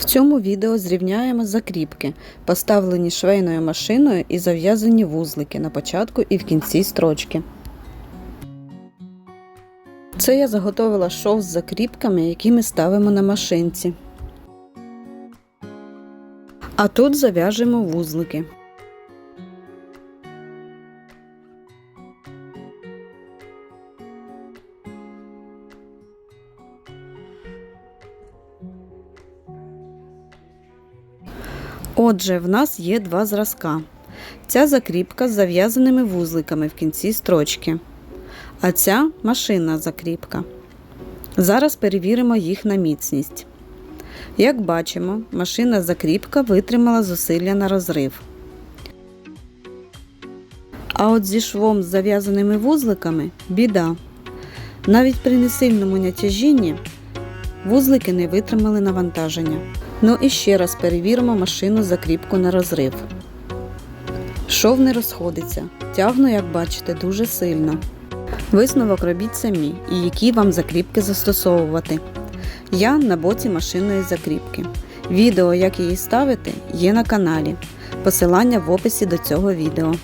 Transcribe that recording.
В цьому відео зрівняємо закріпки, поставлені швейною машиною і зав'язані вузлики на початку і в кінці строчки. Це я заготовила шов з закріпками, які ми ставимо на машинці. А тут зав'яжемо вузлики. Отже, в нас є два зразка. Ця закріпка з зав'язаними вузликами в кінці строчки, а ця машинна закріпка. Зараз перевіримо їх на міцність. Як бачимо, машинна закріпка витримала зусилля на розрив. А от зі швом з зав'язаними вузликами біда. Навіть при несильному натяжінні вузлики не витримали навантаження. Ну і ще раз перевіримо машину закріпку на розрив. Шов не розходиться. Тягну, як бачите, дуже сильно. Висновок робіть самі і які вам закріпки застосовувати. Я на боці машинної закріпки. Відео, як її ставити, є на каналі. Посилання в описі до цього відео.